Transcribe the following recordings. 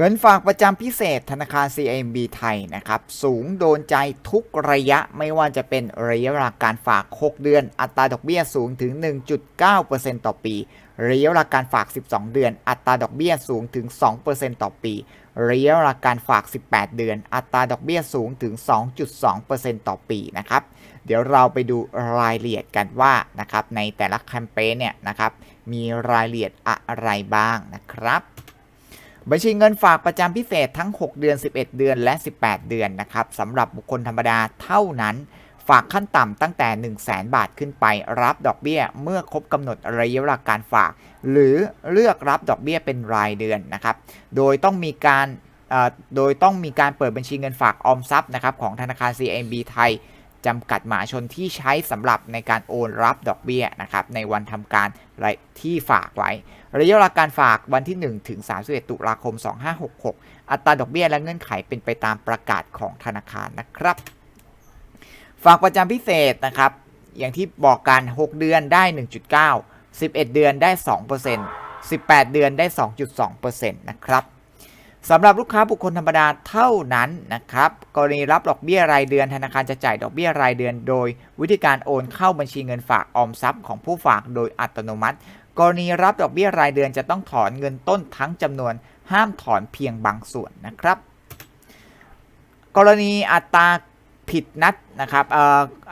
เงินฝากประจำพิเศษธนาคาร CIMB ไทยนะครับ สูงโดนใจทุกระยะไม่ว่าจะเป็นระยะเวลาการฝาก 6 เดือน อัตราดอกเบี้ยสูงถึง 1.9%ต่อปี ระยะเวลาการฝาก 12 เดือน อัตราดอกเบี้ยสูงถึง 2%ต่อปี ระยะเวลาการฝาก 18 เดือน อัตราดอกเบี้ยสูงถึง 2.2%ต่อปีนะครับ เดี๋ยวเราไปดูรายละเอียดกันว่านะครับในแต่ละแคมเปญเนี่ยนะครับมีรายละเอียดอะไรบ้างนะครับ บัญชีเงินฝากประจำพิเศษทั้ง 6 เดือน 11 เดือนและ 18 เดือนนะครับสำหรับบุคคลธรรมดาเท่านั้น ฝากขั้นต่ำตั้งแต่ 1 0 0 0 0แบาทขึ้นไป รับดอกเบี้ยเมื่อครบกำหนดระยะเวลาการฝาก หรือเลือกรับดอกเบี้ยเป็นรายเดือนนะครับ โดยต้องมีการโดยต้องมีการเปิดบัญชีเงินฝากออมทรัพย์นะครับของธนาคาร CMB ไทย จำกัดหมาชนที่ใช้สำหรับในการโอนรับดอกเบี้ยนะครับในวันทำการที่ฝากไว้ ระยะเวลาการฝากวันที่ 1 ถึง 31 ตุลาคม 2566 อัตราดอกเบี้ยและเงื่อนไขเป็นไปตามประกาศของธนาคารนะครับ ฝากประจำพิเศษนะครับ อย่างที่บอกกัน 6 เดือนได้ 1.9 11 เดือนได้ 2% 18 เดือนได้ 2.2%นะครับ สำหรับลูกค้าบุคคลธรรมดาเท่านั้นนะครับกรณีรับดอกเบี้ยรายเดือนธนาคารจะจ่ายดอกเบี้ยรายเดือน โดย วิธีการโอนเข้าบัญชีเงินฝากออมทรัพย์ของผู้ฝากโดยอัตโนมัติ กรณีรับดอกเบี้ยรายเดือนจะต้องถอนเงินต้นทั้งจำนวน ห้ามถอนเพียงบางส่วนนะครับ กรณีอัตรา ผิดนัดนะครับอ,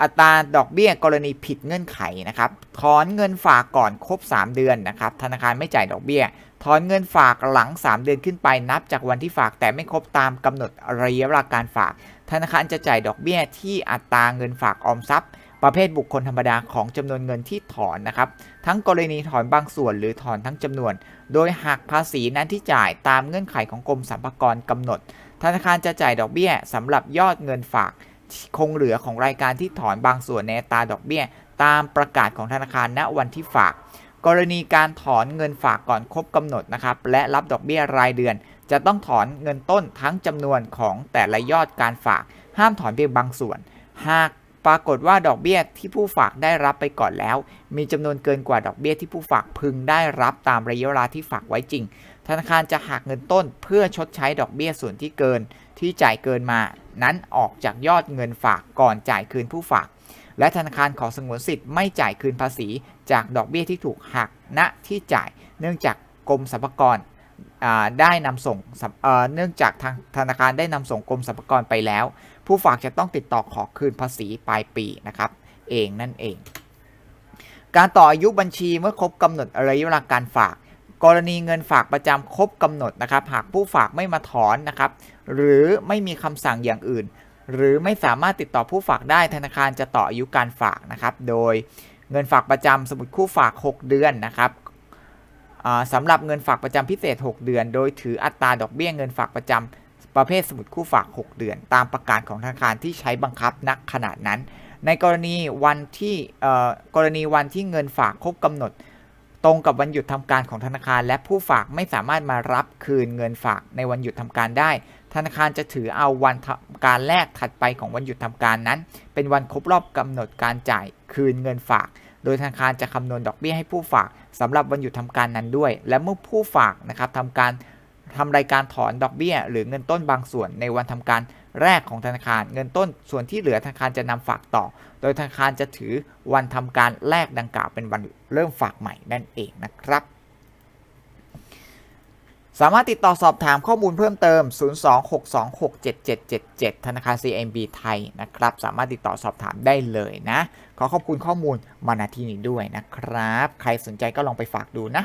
อัตราดอกเบี้ยกรณีผิดเงื่อนไขนะครับถอนเงินฝากก่อนครบ 3 เดือนนะครับธนาคารไม่จ่ายดอกเบี้ยถอนเงินฝากหลัง 3 เดือนขึ้นไปนับจากวันที่ฝากแต่ไม่ครบตามกำหนดระยะเวลาการฝาก ธนาคารจะจ่ายดอกเบี้ยที่อัตราเงินฝากออมทรัพย์ ประเภทบุคคลธรรมดาของจำนวนเงินที่ถอนนะครับ ทั้งกรณีถอนบางส่วนหรือถอนทั้งจำนวน โดยหักภาษีนั้นที่จ่ายตามเงื่อนไขของกรมสรรพากรกำหนด ธนาคารจะจ่ายดอกเบี้ยสำหรับยอดเงินฝาก คงเหลือของรายการที่ถอนบางส่วนในตาดอกเบี้ย ตามประกาศของธนาคารณวันที่ฝาก กรณีการถอนเงินฝากก่อนครบกำหนดนะครับและรับดอกเบี้ยรายเดือน จะต้องถอนเงินต้นทั้งจำนวนของแต่ละยอดการฝาก ห้ามถอนเพียงบางส่วน หากปรากฏว่าดอกเบี้ยที่ผู้ฝากได้รับไปก่อนแล้ว มีจำนวนเกินกว่าดอกเบี้ยที่ผู้ฝากพึงได้รับตามระยะเวลาที่ฝากไว้จริง ธนาคารจะหักเงินต้นเพื่อชดใช้ดอกเบี้ยส่วนที่เกินที่จ่ายเกินมา นั้นออกจากยอดเงินฝากก่อนจ่ายคืนผู้ฝาก และธนาคารขอสงวนสิทธิ์ไม่จ่ายคืนภาษี จากดอกเบี้ยที่ถูกหักณที่จ่าย เนื่องจากกรมสรรพากรได้นำส่งเนื่องจากทางธนาคารได้นำส่งกรมสรรพากรไปแล้ว ผู้ฝากจะต้องติดต่อขอคืนภาษีปลายปีนะครับ เองนั่นเอง การต่ออายุบัญชีเมื่อครบกำหนดระยะเวลาการฝาก กรณีเงินฝากประจำครบกำหนดนะครับ หากผู้ฝากไม่มาถอนนะครับ หรือไม่มีคำสั่งอย่างอื่น หรือไม่สามารถติดต่อผู้ฝากได้ธนาคารจะต่ออายุการฝากนะครับ โดยเงินฝากประจำสมุดคู่ฝาก 6 เดือนนะครับอ่าสำหรับเงินฝากประจำพิเศษ 6 เดือน โดยถืออัตราดอกเบี้ยเงินฝากประจำประเภทสมุดคู่ฝาก 6 เดือน ตามประกาศของธนาคารที่ใช้บังคับณขณะนั้น ในกรณีวันที่เอ่อกรณีวันที่เงินฝากครบกำหนด ตรงกับวันหยุดทำการของธนาคาร และผู้ฝากไม่สามารถมารับคืนเงินฝากในวันหยุดทำการได้ ธนาคารจะถือเอาวันทำการแรกถัดไปของวันหยุดทำการนั้น เป็นวันครบรอบกำหนดการจ่ายคืนเงินฝาก โดยธนาคารจะคำนวณดอกเบี้ยให้ผู้ฝากสำหรับวันหยุดทำการนั้นด้วย และเมื่อผู้ฝากนะครับทำการ ทำรายการถอนดอกเบี้ย หรือเงินต้นบางส่วนในวันทำการแรกของธนาคาร เงินต้นส่วนที่เหลือธนาคารจะนำฝากต่อ โดยธนาคารจะถือวันทำการแรกดังกล่าวเป็นวันเริ่มฝากใหม่นั่นเองนะครับ สามารถติดต่อสอบถามข้อมูลเพิ่มเติม 026267777 ธนาคาร CMB ไทยนะครับ สามารถติดต่อสอบถามได้เลยนะ ขอขอบคุณข้อมูลมาณที่นี้ด้วยนะครับ ใครสนใจก็ลองไปฝากดูนะ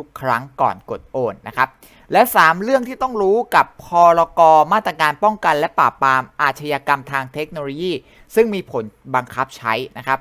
ทุกครั้งก่อนกดโอนนะครับ และ 3 เรื่องที่ต้องรู้กับพรกมาตรการป้องกันและปราบปรามอาชญากรรมทางเทคโนโลยี ซึ่งมีผลบังคับใช้นะครับ